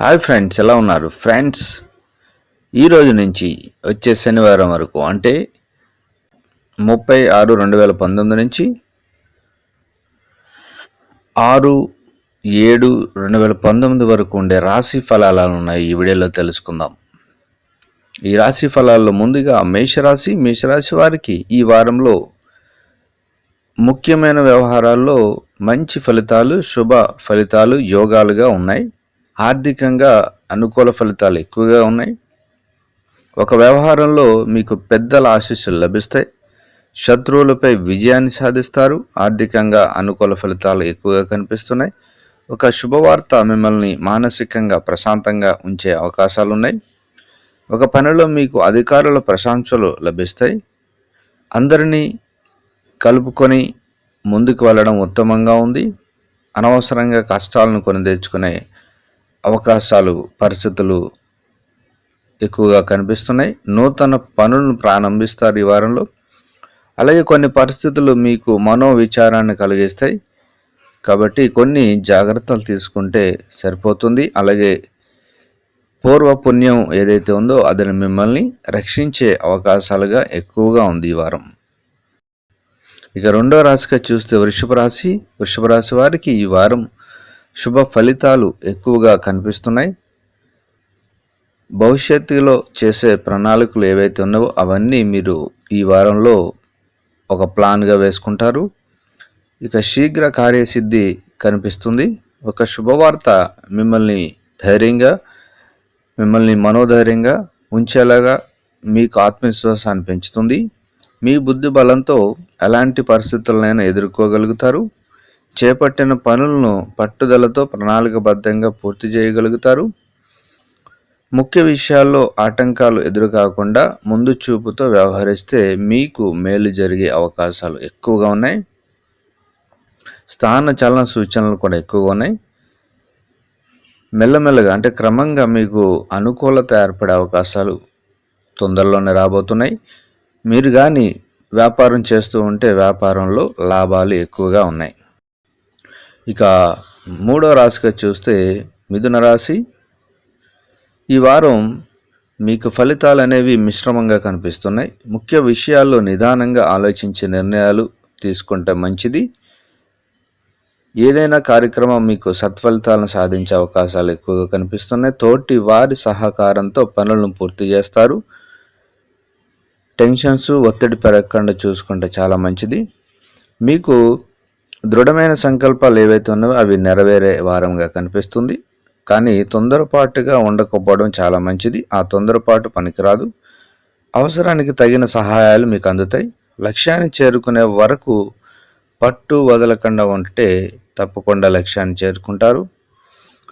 Hi friends ఎలా ఉన్నారు? Friends ఈ రోజు నుంచి వచ్చే శనివారం వరకు అంటే ముప్పై ఆరు రెండు వేల పంతొమ్మిది నుంచి ఆరు ఏడు రెండు వేల పంతొమ్మిది వరకు ఉండే రాశి ఫలాలు ఉన్నాయి ఈ వీడియోలో తెలుసుకుందాం. ఈ రాశి ఫలాల్లో ముందుగా మేషరాశి మేషరాశి వారికి ఈ వారంలో ముఖ్యమైన వ్యవహారాల్లో మంచి ఫలితాలు శుభ ఫలితాలు యోగాలుగా ఉన్నాయి. ఆర్థికంగా అనుకూల ఫలితాలు ఎక్కువగా ఉన్నాయి. ఒక వ్యవహారంలో మీకు పెద్దల ఆశీస్సులు లభిస్తాయి. శత్రువులపై విజయాన్ని సాధిస్తారు. ఆర్థికంగా అనుకూల ఫలితాలు ఎక్కువగా కనిపిస్తున్నాయి. ఒక శుభవార్త మిమ్మల్ని మానసికంగా ప్రశాంతంగా ఉంచే అవకాశాలు ఉన్నాయి ఒక పనిలో మీకు అధికారుల ప్రశంసలు లభిస్తాయి. అందరినీ కలుపుకొని ముందుకు వెళ్ళడం ఉత్తమంగా ఉంది. అనవసరంగా కష్టాలను కొని తెచ్చుకునే అవకాశాలు పరిస్థితులు ఎక్కువగా కనిపిస్తున్నాయి. నూతన పనులను ప్రారంభిస్తారు ఈ వారంలో. అలాగే కొన్ని పరిస్థితులు మీకు మనో విచారాన్ని కలిగిస్తాయి. కాబట్టి కొన్ని జాగ్రత్తలు తీసుకుంటే సరిపోతుంది. అలాగే పూర్వ పుణ్యం ఏదైతే ఉందో అది మిమ్మల్ని రక్షించే అవకాశాలుగా ఎక్కువగా ఉంది ఈ వారం. ఇక రెండో రాశిగా చూస్తే వృషభ రాశి. వృషభ రాశి వారికి ఈ వారం శుభ ఫలితాలు ఎక్కువగా కనిపిస్తున్నాయి. భవిష్యత్తులో చేసే ప్రణాళికలు ఏవైతే ఉన్నావో అవన్నీ మీరు ఈ వారంలో ఒక ప్లాన్గా వేసుకుంటారు. ఇక శీఘ్ర కార్యసిద్ధి కనిపిస్తుంది. ఒక శుభవార్త మిమ్మల్ని ధైర్యంగా మిమ్మల్ని మనోధైర్యంగా ఉంచేలాగా మీకు ఆత్మవిశ్వాసాన్ని పెంచుతుంది. మీ బుద్ధి బలంతో ఎలాంటి పరిస్థితులనైనా ఎదుర్కోగలుగుతారు. చేపట్టిన పనులను పట్టుదలతో ప్రణాళికబద్ధంగా పూర్తి చేయగలుగుతారు. ముఖ్య విషయాల్లో ఆటంకాలు ఎదురుకాకుండా ముందు చూపుతో వ్యవహరిస్తే మీకు మేలు జరిగే అవకాశాలు ఎక్కువగా ఉన్నాయి. స్థాన చలన సూచనలు కూడా ఎక్కువగా ఉన్నాయి. మెల్లమెల్లగా అంటే క్రమంగా మీకు అనుకూలత ఏర్పడే అవకాశాలు తొందరలోనే రాబోతున్నాయి. మీరు కానీ వ్యాపారం చేస్తూ ఉంటే వ్యాపారంలో లాభాలు ఎక్కువగా ఉన్నాయి. ఇక మూడో రాశిగా చూస్తే మిథున రాశి. ఈ వారం మీకు ఫలితాలు అనేవి మిశ్రమంగా కనిపిస్తున్నాయి. ముఖ్య విషయాల్లో నిదానంగా ఆలోచించే నిర్ణయాలు తీసుకుంటే మంచిది. ఏదైనా కార్యక్రమం మీకు సత్ఫలితాలను సాధించే అవకాశాలు ఎక్కువగా కనిపిస్తున్నాయి. తోటి వారి సహకారంతో పనులను పూర్తి చేస్తారు. టెన్షన్స్ ఒత్తిడి పెరగకుండా చూసుకుంటే చాలా మంచిది. మీకు దృఢమైన సంకల్పాలు ఏవైతే ఉన్నాయో అవి నెరవేరే వారంగా కనిపిస్తుంది. కానీ తొందరపాటుగా ఉండకపోవడం చాలా మంచిది. ఆ తొందరపాటు పనికిరాదు. అవసరానికి తగిన సహాయాలు మీకు అందుతాయి. లక్ష్యాన్ని చేరుకునే వరకు పట్టు వదలకుండా ఉంటే తప్పకుండా లక్ష్యాన్ని చేరుకుంటారు.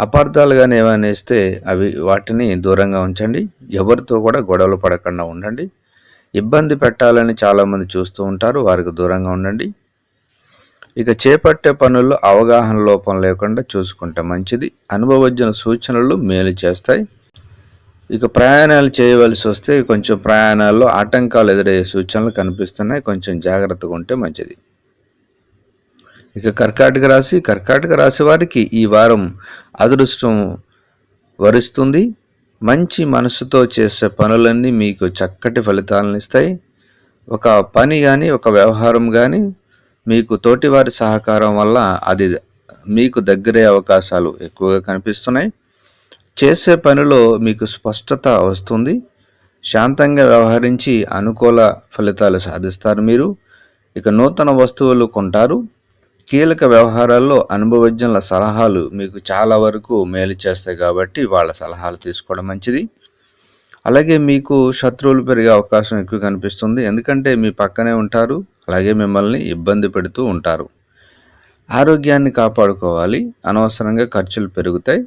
అపార్థాలు కానీ ఏమైనా ఇస్తే అవి వాటిని దూరంగా ఉంచండి. ఎవరితో కూడా గొడవలు పడకుండా ఉండండి. ఇబ్బంది పెట్టాలని చాలామంది చూస్తూ ఉంటారు. వారికి దూరంగా ఉండండి. ఇక చేపట్టే పనుల్లో అవగాహన లోపం లేకుండా చూసుకుంటే మంచిది. అనుభవజ్ఞ సూచనలు మేలు చేస్తాయి. ఇక ప్రయాణాలు చేయవలసి వస్తే కొంచెం ప్రయాణాల్లో ఆటంకాలు ఎదురయ్యే సూచనలు కనిపిస్తున్నాయి. కొంచెం జాగ్రత్తగా ఉంటే మంచిది. ఇక కర్కాటక రాశి కర్కాటక రాశి వారికి ఈ వారం అదృష్టం వరిస్తుంది. మంచి మనసుతో చేసే పనులన్నీ మీకు చక్కటి ఫలితాలను ఇస్తాయి. ఒక పని కానీ ఒక వ్యవహారం కానీ మీకు తోటివారి సహకారం వల్ల అది మీకు దగ్గరే అవకాశాలు ఎక్కువగా కనిపిస్తున్నాయి. చేసే పనిలో మీకు స్పష్టత వస్తుంది. శాంతంగా వ్యవహరించి అనుకూల ఫలితాలు సాధిస్తారు మీరు. ఇక నూతన వస్తువులు కొంటారు. కీలక వ్యవహారాల్లో అనుభవజ్ఞుల సలహాలు మీకు చాలా వరకు మేలు చేస్తాయి కాబట్టి వాళ్ళ సలహాలు తీసుకోవడం మంచిది. అలాగే మీకు శత్రువులు పెరిగే అవకాశం ఎక్కువ కనిపిస్తుంది. ఎందుకంటే మీ పక్కనే ఉంటారు. అలాగే మిమ్మల్ని ఇబ్బంది పెడుతూ ఉంటారు. ఆరోగ్యాన్ని కాపాడుకోవాలి. అనవసరంగా ఖర్చులు పెరుగుతాయి.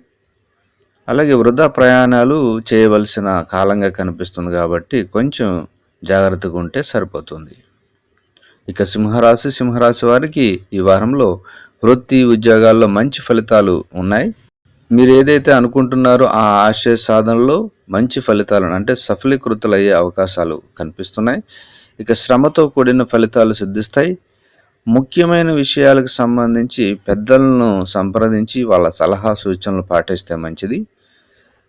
అలాగే వృధా ప్రయాణాలు చేయవలసిన కాలంగా కనిపిస్తుంది కాబట్టి కొంచెం జాగ్రత్తగా ఉంటే సరిపోతుంది. ఇక సింహరాశి సింహరాశి వారికి ఈ వారంలో వృత్తి ఉద్యోగాల్లో మంచి ఫలితాలు ఉన్నాయి. మీరు ఏదైతే అనుకుంటున్నారో ఆ ఆశయ సాధనలో మంచి ఫలితాలను అంటే సఫలీకృతులయ్యే అవకాశాలు కనిపిస్తున్నాయి. ఇక శ్రమతో కూడిన ఫలితాలు సిద్ధిస్తాయి. ముఖ్యమైన విషయాలకు సంబంధించి పెద్దలను సంప్రదించి వాళ్ళ సలహా సూచనలు పాటిస్తే మంచిది.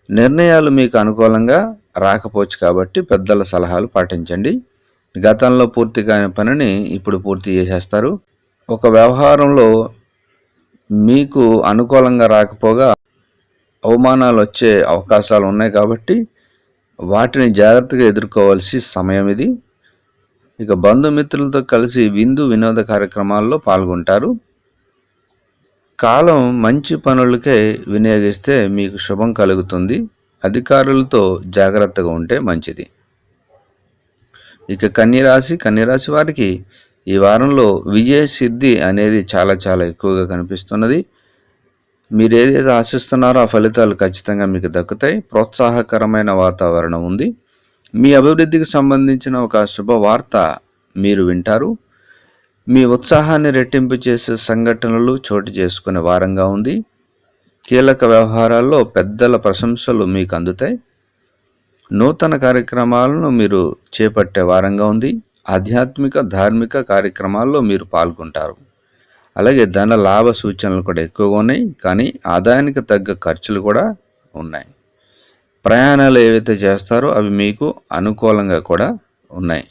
నిర్ణయాలు మీకు అనుకూలంగా రాకపోవచ్చు కాబట్టి పెద్దల సలహాలు పాటించండి. గతంలో పూర్తి కాని పనిని ఇప్పుడు పూర్తి చేసేస్తారు. ఒక వ్యవహారంలో మీకు అనుకూలంగా రాకపోగా అవమానాలు వచ్చే అవకాశాలు ఉన్నాయి కాబట్టి వాటిని జాగ్రత్తగా ఎదుర్కోవాల్సి సమయం ఇది. ఇక బంధుమిత్రులతో కలిసి విందు వినోద కార్యక్రమాల్లో పాల్గొంటారు. కాలం మంచి పనులకే వినియోగిస్తే మీకు శుభం కలుగుతుంది. అధికారులతో జాగ్రత్తగా ఉంటే మంచిది. ఇక కన్యరాశి కన్యరాశి వారికి ఈ వారంలో విజయ సిద్ధి అనేది చాలా చాలా ఎక్కువగా కనిపిస్తున్నది. మీరు ఏదైతే ఆశిస్తున్నారో ఆ ఫలితాలు ఖచ్చితంగా మీకు దక్కుతాయి. ప్రోత్సాహకరమైన వాతావరణం ఉంది. మీ అభివృద్ధికి సంబంధించిన ఒక శుభవార్త మీరు వింటారు. మీ ఉత్సాహాన్ని రెట్టింపు చేసే సంఘటనలు చోటు చేసుకునే వారంగా ఉంది. కీలక వ్యవహారాల్లో పెద్దల ప్రశంసలు మీకు అందుతాయి. నూతన కార్యక్రమాలను మీరు చేపట్టే వారంగా ఉంది. ఆధ్యాత్మిక ధార్మిక కార్యక్రమాల్లో మీరు పాల్గొంటారు. అలాగే ధన లాభ సూచనలు కూడా ఎక్కువగా ఉన్నాయి కానీ ఆదాయానికి తగ్గ ఖర్చులు కూడా ఉన్నాయి. ప్రయాణాలు ఏవైతే చేస్తారో అవి మీకు అనుకూలంగా కూడా ఉన్నాయి.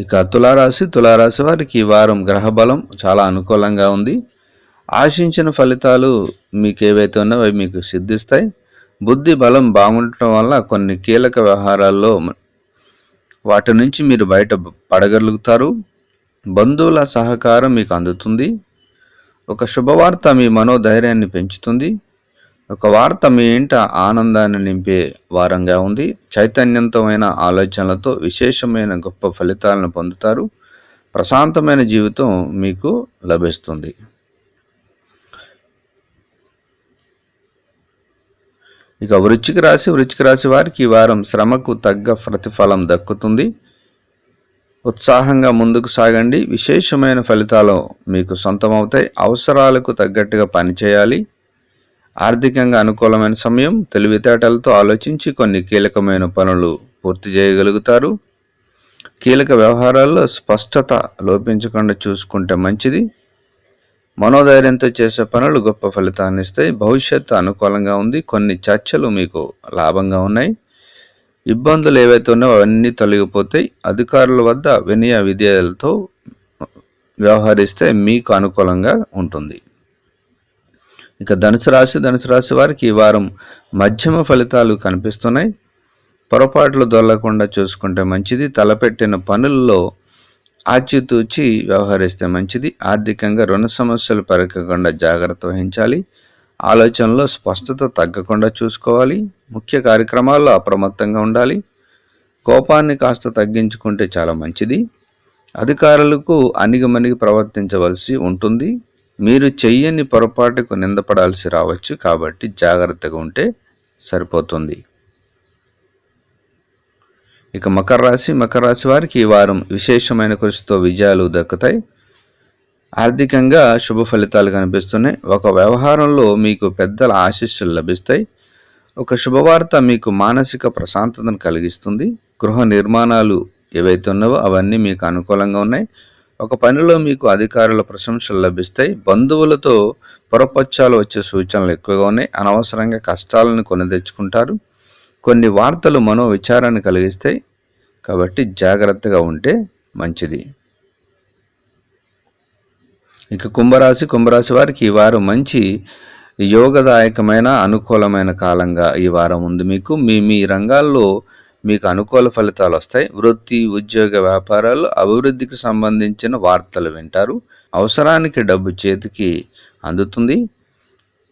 ఇక తులారాశి తులారాశి వారికి ఈ వారం గ్రహ బలం చాలా అనుకూలంగా ఉంది. ఆశించిన ఫలితాలు మీకు ఏవైతే ఉన్నాయో అవి మీకు సిద్ధిస్తాయి. బుద్ధి బలం బాగుండటం వల్ల కొన్ని కీలక వ్యవహారాల్లో వాటి నుంచి మీరు బయట పడగలుగుతారు. బంధువుల సహకారం మీకు అందుతుంది. ఒక శుభవార్త మీ మనోధైర్యాన్ని పెంచుతుంది. ఒక వార్త మీ ఇంట ఆనందాన్ని నింపే వారంగా ఉంది. చైతన్యంతమైన ఆలోచనలతో విశేషమైన గొప్ప ఫలితాలను పొందుతారు. ప్రశాంతమైన జీవితం మీకు లభిస్తుంది. ఇక వృచ్చిక రాశి వృచ్చిక రాశి వారికి ఈ వారం శ్రమకు తగ్గ ప్రతిఫలం దక్కుతుంది. ఉత్సాహంగా ముందుకు సాగండి. విశేషమైన ఫలితాలు మీకు సొంతమవుతాయి. అవసరాలకు తగ్గట్టుగా పనిచేయాలి ఆర్థికంగా అనుకూలమైన సమయం తెలివితేటలతో ఆలోచించి కొన్ని కీలకమైన పనులు పూర్తి చేయగలుగుతారు. కీలక వ్యవహారాల్లో స్పష్టత లోపించకుండా చూసుకుంటే మంచిది. మనోధైర్యంతో చేసే పనులు గొప్ప ఫలితాన్ని ఇస్తాయి. భవిష్యత్తు అనుకూలంగా ఉంది. కొన్ని చర్చలు మీకు లాభంగా ఉన్నాయి. ఇబ్బందులు ఏవైతే ఉన్నాయో అవన్నీ తొలగిపోతాయి. అధికారుల వద్ద వినయ విధేయాలతో వ్యవహరిస్తే మీకు అనుకూలంగా ఉంటుంది. ఇక ధనుసు రాశి ధనుసు రాశి వారికి ఈ వారం మధ్యమ ఫలితాలు కనిపిస్తున్నాయి. పొరపాట్లు దొరలకుండా చూసుకుంటే మంచిది. తలపెట్టిన పనుల్లో ఆచితూచి వ్యవహరిస్తే మంచిది. ఆర్థికంగా రుణ సమస్యలు పెరగకుండా జాగ్రత్త వహించాలి. ఆలోచనలో స్పష్టత తగ్గకుండా చూసుకోవాలి. ముఖ్య కార్యక్రమాల్లో అప్రమత్తంగా ఉండాలి. కోపాన్ని కాస్త తగ్గించుకుంటే చాలా మంచిది. అధికారులకు అణిగిమణిగి ప్రవర్తించవలసి ఉంటుంది. మీరు చెయ్యని పొరపాటుకు నిందపడాల్సి రావచ్చు కాబట్టి జాగ్రత్తగా ఉంటే సరిపోతుంది. ఇక మకర రాశి మకర రాశి వారికి ఈ వారం విశేషమైన కృషితో విజయాలు దక్కుతాయి. ఆర్థికంగా శుభ ఫలితాలు కనిపిస్తున్నాయి. ఒక వ్యవహారంలో మీకు పెద్దల ఆశీస్సులు లభిస్తాయి. ఒక శుభవార్త మీకు మానసిక ప్రశాంతతను కలిగిస్తుంది. గృహ నిర్మాణాలు ఏవైతే ఉన్నావో అవన్నీ మీకు అనుకూలంగా ఉన్నాయి. ఒక పనిలో మీకు అధికారుల ప్రశంసలు లభిస్తాయి. బంధువులతో పొరపచ్చాలు వచ్చే సూచనలు ఎక్కువగా ఉన్నాయి. అనవసరంగా కష్టాలను కొని తెచ్చుకుంటారు. కొన్ని వార్తలు మనో విచారాన్ని కలిగిస్తాయి. కాబట్టి జాగ్రత్తగా ఉంటే మంచిది. ఇక కుంభరాశి కుంభరాశి వారికి ఈ వారం మంచి యోగదాయకమైన అనుకూలమైన కాలంగా ఈ వారం ఉంది మీకు. మీ మీ రంగాల్లో మీకు అనుకూల ఫలితాలు వస్తాయి. వృత్తి ఉద్యోగ వ్యాపారాలు అభివృద్ధికి సంబంధించిన వార్తలు వింటారు. అవసరానికి డబ్బు చేతికి అందుతుంది.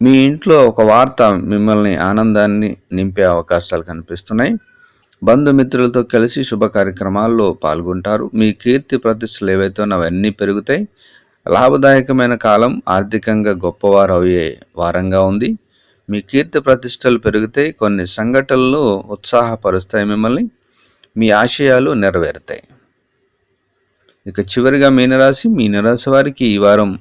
మీ ఇంట్లో ఒక వార్త మిమ్మల్ని ఆనందాన్ని నింపే అవకాశాలు కనిపిస్తున్నాయి. బంధుమిత్రులతో కలిసి శుభ కార్యక్రమాల్లో పాల్గొంటారు. మీ కీర్తి ప్రతిష్టలు ఏవైతే అవన్నీ పెరుగుతాయి. లాభదాయకమైన కాలం ఆర్థికంగా గొప్పవారు అయ్యే వారంగా ఉంది. మీ కీర్తి ప్రతిష్టలు పెరుగుతాయి. కొన్ని సంఘటనలు ఉత్సాహపరుస్తాయి మిమ్మల్ని. మీ ఆశయాలు నెరవేరుతాయి. ఇక చివరిగా మీనరాశి. మీనరాశి వారికి ఈ వారం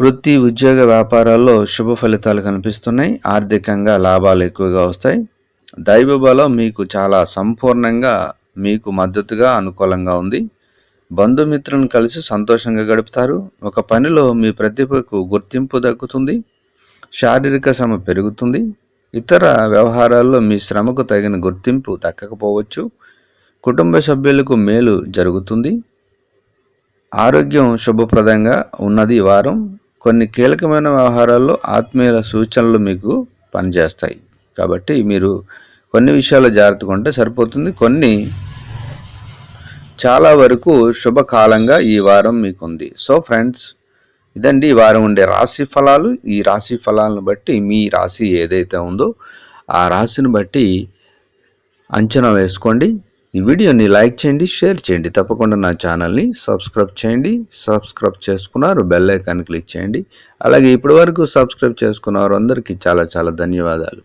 వృత్తి ఉద్యోగ వ్యాపారాల్లో శుభ ఫలితాలు కనిపిస్తున్నాయి. ఆర్థికంగా లాభాలు ఎక్కువగా వస్తాయి. దైవ బలం మీకు చాలా సంపూర్ణంగా మీకు మద్దతుగా అనుకూలంగా ఉంది. బంధుమిత్రులను కలిసి సంతోషంగా గడుపుతారు. ఒక పనిలో మీ ప్రతిభకు గుర్తింపు దక్కుతుంది. శారీరక శ్రమ పెరుగుతుంది. ఇతర వ్యవహారాల్లో మీ శ్రమకు తగిన గుర్తింపు దక్కకపోవచ్చు. కుటుంబ సభ్యులకు మేలు జరుగుతుంది. ఆరోగ్యం శుభప్రదంగా ఉన్నది వారం. కొన్ని కీలకమైన వ్యవహారాల్లో ఆత్మీయుల సూచనలు మీకు పనిచేస్తాయి. కాబట్టి మీరు కొన్ని విషయాల్లో జాగ్రత్తగా ఉంటే సరిపోతుంది. కొన్ని చాలా వరకు శుభకాలంగా ఈ వారం మీకుంది. సో ఫ్రెండ్స్ ఇదండి ఈ వారం ఉండే రాశి ఫలాలు. ఈ రాశి ఫలాలను బట్టి మీ రాశి ఏదైతే ఉందో ఆ రాశిని బట్టి అంచనా వేసుకోండి. ఈ వీడియోని లైక్ చేయండి షేర్ చేయండి. తప్పకుండా నా ఛానల్ని సబ్స్క్రైబ్ చేయండి. సబ్స్క్రైబ్ చేసుకున్నారు బెల్ ఐకాన్ క్లిక్ చేయండి. అలాగే ఇప్పటి వరకు సబ్స్క్రైబ్ చేసుకున్న వారందరికీ చాలా చాలా ధన్యవాదాలు.